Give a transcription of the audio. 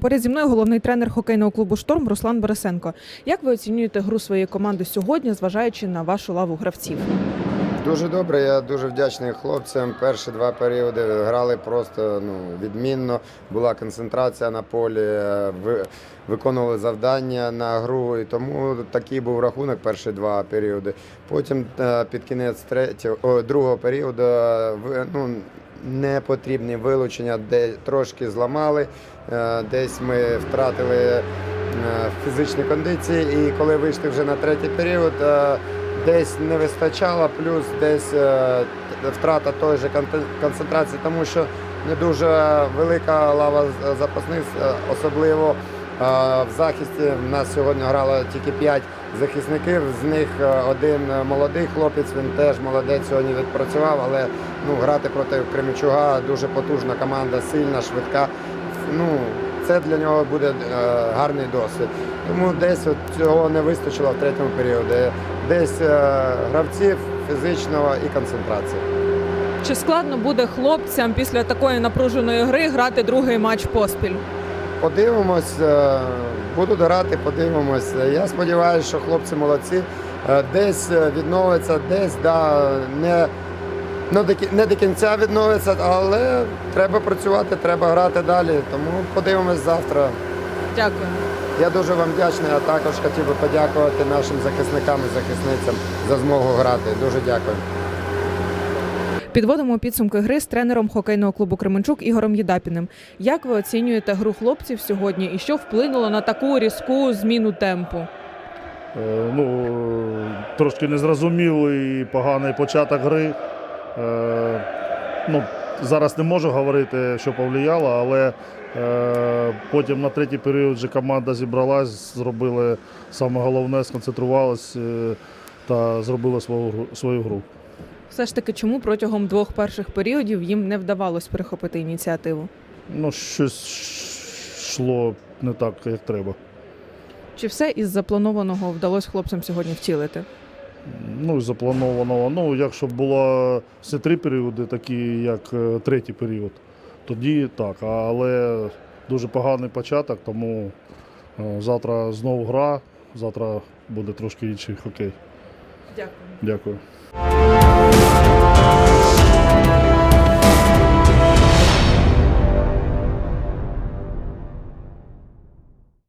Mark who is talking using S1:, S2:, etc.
S1: Поряд зі мною головний тренер хокейного клубу Шторм Руслан Борисенко. Як ви оцінюєте гру своєї команди сьогодні, зважаючи на вашу лаву гравців?
S2: Дуже добре, я дуже вдячний хлопцям. Перші два періоди грали просто ну, відмінно. Була концентрація на полі, е, виконували завдання на гру. І тому такий був рахунок перші два періоди. Потім е, під кінець третього, другого періоду е, ну, непотрібні вилучення, де трошки зламали, е, десь ми втратили е, фізичні кондиції. І коли вийшли вже на третій період, е, десь не вистачало, плюс десь втрата тої ж конте- концентрації, тому що не дуже велика лава запасних, особливо в захисті. У нас сьогодні грало тільки 5 захисників, з них е, один молодий хлопець, він теж молодець сьогодні відпрацював, але ну, грати проти Кременчуга дуже потужна команда, сильна, швидка. Ну, це для нього буде е, гарний досвід. Тому десь от цього не вистачило в третьому періоді. Десь е, гравців фізичного і концентрації.
S1: Чи складно буде хлопцям після такої напруженої гри грати другий матч поспіль?
S2: Подивимось, е, буду грати, подивимось. Я сподіваюся, що хлопці молодці. Е, Десь е, відновиться, десь да, не, не до кінця відновиться, але треба працювати, треба грати далі. Тому подивимось завтра.
S1: Дякую.
S2: Я дуже вам вдячний, а також хотів би подякувати нашим захисникам і захисницям за змогу грати. Дуже дякую.
S1: Підводимо підсумки гри з тренером хокейного клубу Кременчук Ігорем Єдапіним. Як ви оцінюєте гру хлопців сьогодні і що вплинуло на таку різку зміну темпу?
S3: Е, Ну, трошки незрозумілий поганий початок гри. Е, Ну, зараз не можу говорити, що повлияло, але е, потім на третій період вже команда зібралась, зробили саме головне, сконцентрувалась та зробила свою, свою гру.
S1: Все ж таки, чому протягом двох перших періодів їм не вдавалось перехопити ініціативу?
S3: Ну, щось йшло не так, як треба.
S1: Чи все із запланованого вдалося хлопцям сьогодні втілити?
S3: Ну, запланованого. Ну, якщо б було всі три періоди, такі як е, третій період, тоді так. Але дуже поганий початок, тому е, завтра знову гра, завтра буде трошки інший хокей.
S1: Дякую.
S3: Дякую.